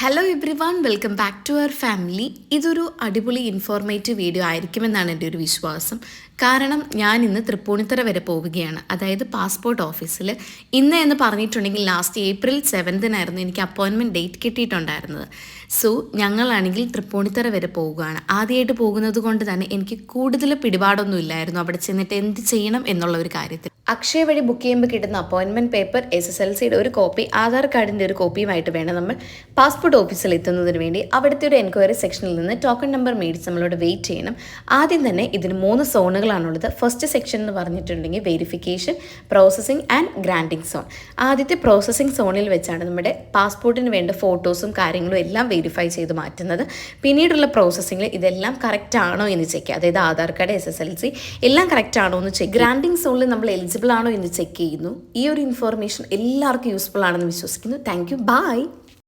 Hello everyone welcome back to our family ഇതൊരു അടിപൊളി informative video ആയിരിക്കുമെന്നാണ് എന്റെ ഒരു വിശ്വാസം. കാരണം ഞാൻ ഇന്ന് തൃപ്പൂണിത്തറ വരെ പോവുകയാണ്. അതായത് പാസ്പോർട്ട് ഓഫീസിൽ ഇന്ന് എന്ന് പറഞ്ഞിട്ടുണ്ടെങ്കിൽ ലാസ്റ്റ് ഏപ്രിൽ സെവൻത്തിനായിരുന്നു എനിക്ക് അപ്പോയിൻമെന്റ് ഡേറ്റ് കിട്ടിയിട്ടുണ്ടായിരുന്നത്. സോ ഞങ്ങളാണെങ്കിൽ തൃപ്പൂണിത്തറ വരെ പോവുകയാണ്. ആദ്യമായിട്ട് പോകുന്നത് കൊണ്ട് തന്നെ എനിക്ക് കൂടുതൽ പിടിപാടൊന്നും ഇല്ലായിരുന്നു. അവിടെ ചെന്നിട്ട് എന്ത് ചെയ്യണം എന്നുള്ള ഒരു കാര്യത്തിൽ. അക്ഷയ വഴി ബുക്ക് ചെയ്യുമ്പോൾ കിട്ടുന്ന അപ്പോയിൻമെന്റ് പേപ്പർ എസ് എസ് എൽ സിയുടെ ഒരു കോപ്പി ആധാർ കാർഡിന്റെ ഒരു കോപ്പിയുമായിട്ട് വേണം നമ്മൾ പാസ്പോർട്ട് ഓഫീസിൽ എത്തുന്നതിന് വേണ്ടി. അവിടുത്തെ ഒരു എൻക്വയറി സെക്ഷനിൽ നിന്ന് ടോക്കൺ നമ്പർ മേടിച്ച് നമ്മളോട് വെയിറ്റ് ചെയ്യണം. ആദ്യം തന്നെ ഇതിന് മൂന്ന് സോണുകളാണുള്ളത്. ഫസ്റ്റ് സെക്ഷൻ എന്ന് പറഞ്ഞിട്ടുണ്ടെങ്കിൽ verification processing and granting zone ആദ്യത്തെ പ്രോസസ്സിംഗ് സോണിൽ വെച്ചാണ് നമ്മുടെ പാസ്പോർട്ടിന് വേണ്ട ഫോട്ടോസും കാര്യങ്ങളും എല്ലാം വെരിഫൈ ചെയ്ത് മാറ്റുന്നത്. പിന്നീടുള്ള പ്രോസസ്സിങ്ങിൽ ഇതെല്ലാം കറക്റ്റ് ആണോ എന്ന് ചെക്ക് അതായത് Aadhaar card S S L C എല്ലാം കറക്റ്റ് ആണോ എന്ന് ചെക്ക് ഗ്രാൻഡിങ് സോണിൽ നമ്മൾ എലിജിബിൾ ആണോ എന്ന് ചെക്ക് ചെയ്യുന്നു. ഈ ഒരു ഇൻഫോർമേഷൻ എല്ലാവർക്കും യൂസ്ഫുൾ ആണെന്ന് വിശ്വസിക്കുന്നു. Thank you by